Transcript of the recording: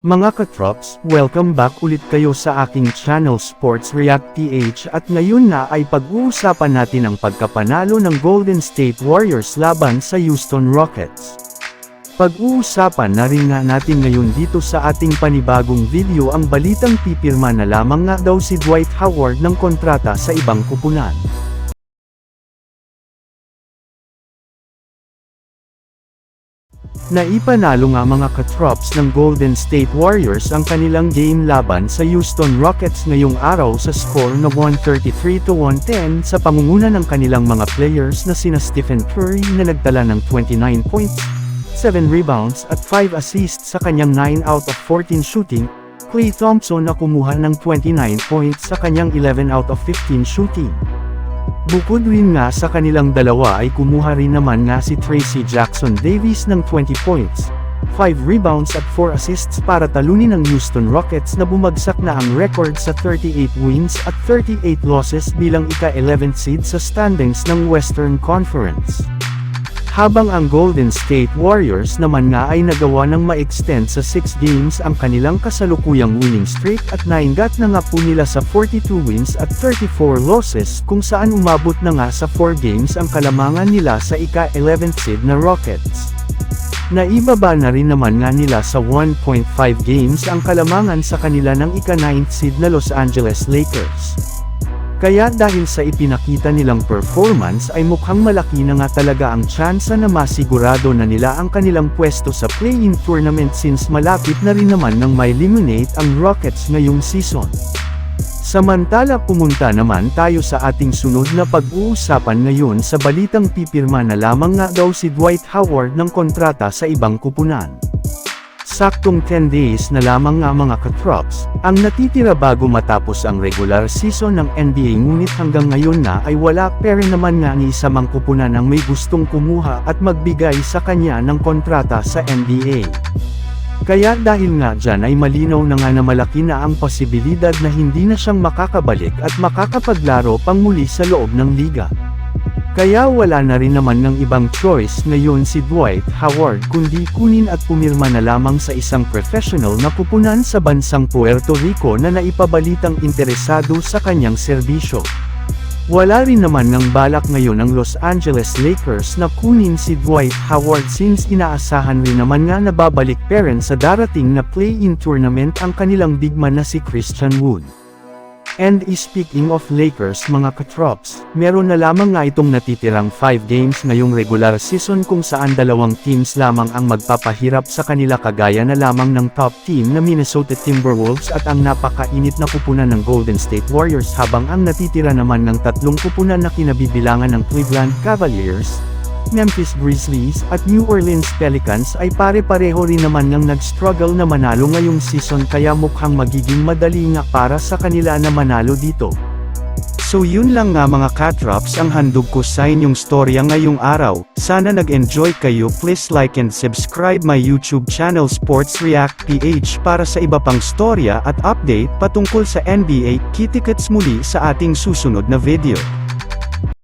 Mga katrops, welcome back ulit kayo sa aking channel Sports React PH at ngayon na ay pag-uusapan natin ang pagkapanalo ng Golden State Warriors laban sa Houston Rockets. Pag-uusapan na rin nga natin ngayon dito sa ating panibagong video ang balitang pipirma na lamang nga daw si Dwight Howard ng kontrata sa ibang kupunan. Naipanalo nga mga katrops ng Golden State Warriors ang kanilang game laban sa Houston Rockets ngayong araw sa score na 133-110 sa pangunguna ng kanilang mga players na sina Stephen Curry na nagtala ng 29 points, 7 rebounds at 5 assists sa kanyang 9 out of 14 shooting, Klay Thompson na kumuha ng 29 points sa kanyang 11 out of 15 shooting. Bukod rin nga sa kanilang dalawa ay kumuha rin naman nga si Tracy Jackson Davis ng 20 points, 5 rebounds at 4 assists para talunin ang Houston Rockets na bumagsak na ang record sa 38 wins at 38 losses bilang ika-11 seed sa standings ng Western Conference. Habang ang Golden State Warriors naman nga ay nagawa ng ma-extend sa 6 games ang kanilang kasalukuyang winning streak at naingat na nga po nila sa 42 wins at 34 losses kung saan umabot na nga sa 4 games ang kalamangan nila sa ika-11 seed na Rockets. Naibaba na rin naman nga nila sa 1.5 games ang kalamangan sa kanila ng ika-9th seed na Los Angeles Lakers. Kaya dahil sa ipinakita nilang performance ay mukhang malaki na nga talaga ang tsansa na masigurado na nila ang kanilang pwesto sa play-in tournament since malapit na rin naman nang may eliminate ang Rockets ngayong season. Samantala pumunta naman tayo sa ating sunod na pag-uusapan ngayon sa balitang pipirma na lamang nga daw si Dwight Howard ng kontrata sa ibang kupunan. Saktong 10 days na lamang nga mga katrops, ang natitira bago matapos ang regular season ng NBA ngunit hanggang ngayon na ay wala pero naman nga ni isa mang kupunan ang may gustong kumuha at magbigay sa kanya ng kontrata sa NBA. Kaya dahil nga dyan ay malinaw na nga na malaki na ang posibilidad na hindi na siyang makakabalik at makakapaglaro pang muli sa loob ng liga. Kaya wala na rin naman ng ibang choice ngayon si Dwight Howard kundi kunin at pumirma na lamang sa isang professional na pupunan sa bansang Puerto Rico na naipabalitang interesado sa kanyang serbisyo. Wala rin naman ng balak ngayon ng Los Angeles Lakers na kunin si Dwight Howard since inaasahan rin naman nga na babalik pa rin sa darating na play-in tournament ang kanilang bigman na si Christian Wood. And speaking of Lakers mga katrops, meron na lamang nga itong natitirang 5 games ngayong regular season kung saan dalawang teams lamang ang magpapahirap sa kanila kagaya na lamang ng top team na Minnesota Timberwolves at ang napakainit na kupunan ng Golden State Warriors habang ang natitira naman ng tatlong kupunan na kinabibilangan ng Cleveland Cavaliers, Memphis Grizzlies at New Orleans Pelicans ay pare-pareho rin naman ng nag-struggle na manalo ngayong season kaya mukhang magiging madali nga para sa kanila na manalo dito. So yun lang nga mga katrops ang handog ko sa inyong storya ngayong araw, sana nag-enjoy kayo please like and subscribe my YouTube channel Sports React PH para sa iba pang storya at update patungkol sa NBA, kitikets muli sa ating susunod na video.